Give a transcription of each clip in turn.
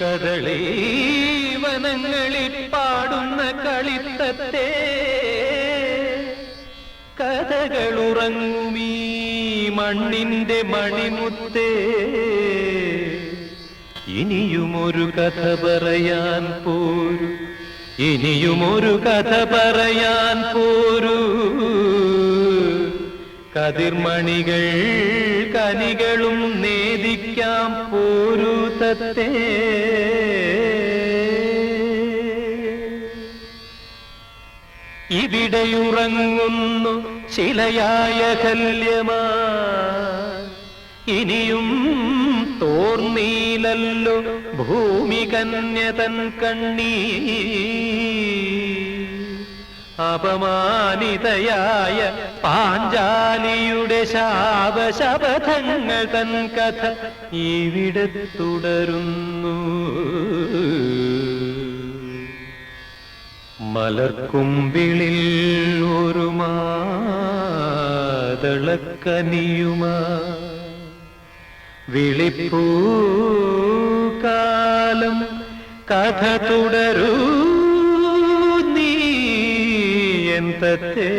കദളി വനങ്ങളിൽ പാടുന്ന കളിത്തത്തെ. കഥകളുറങ്ങുമീ മണ്ണിന്റെ മണിമുത്തേ. ഇനിയുമൊരു കഥ പറയാൻ പോരു. ഇനിയുമൊരു കഥ പറയാൻ പോരു. കതിർമണികൾ കനികളും നേദിക്കാം പോരു ഇവിടെയുറങ്ങുന്നു ശിലയായ കല്യമാ. ഇനിയും തോർന്നീലല്ലോ ഭൂമി കന്യതൻ കണ്ണീ അപമാനിതയായ പാഞ്ചാലിയുടെ ശാപശപഥങ്ങൾ തൻ കഥ ഇവിടെ തുടരുന്നു മലർക്കുമ്പിളിൽ ഒരു മാതളക്കനിയുമ. വിളിപ്പൂ കാലം കഥ തുടരൂ നീ എന്തത്തെ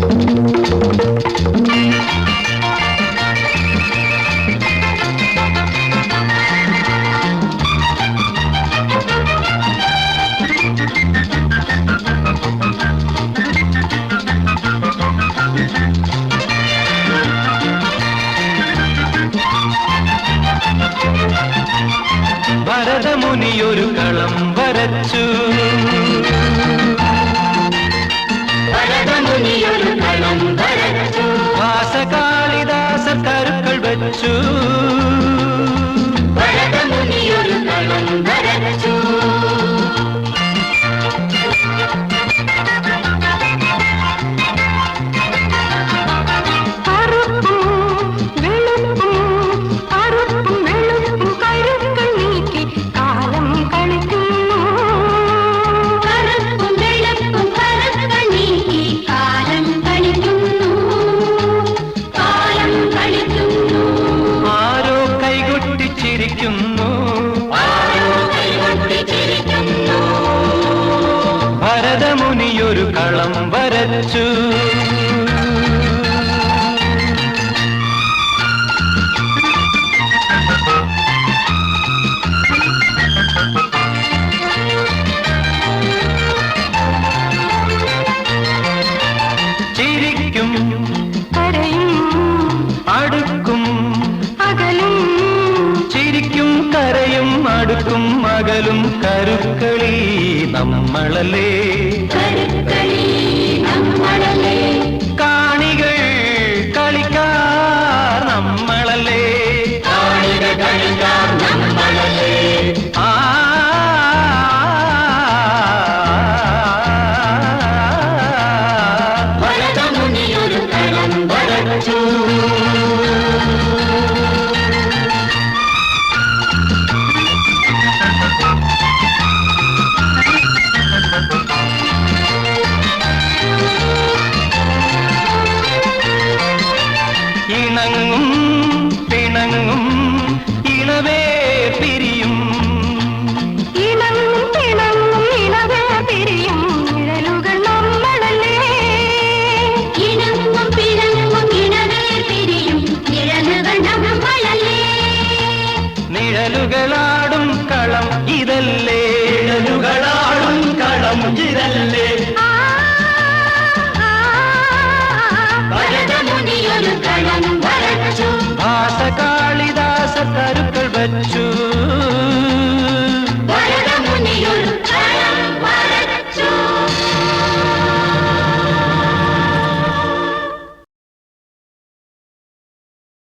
Thank കളം വരച്ചു. ഭരതമുനിയൊരു കളം വരച്ചു. വാസകാളിദാസ കരുക്കൾ വച്ചു. ഭരതമുനിയൊരു കളം വരച്ചു. കരയും അടുക്കും മകലും കരുക്കളി നമ്മളല്ലേ? കരുക്കളി. നമ്മളല്ലേ? നിഴലുകളാടും കളം ഇതല്ലേ? നിഴലുകളാടും കളം ഇതല്ലേ?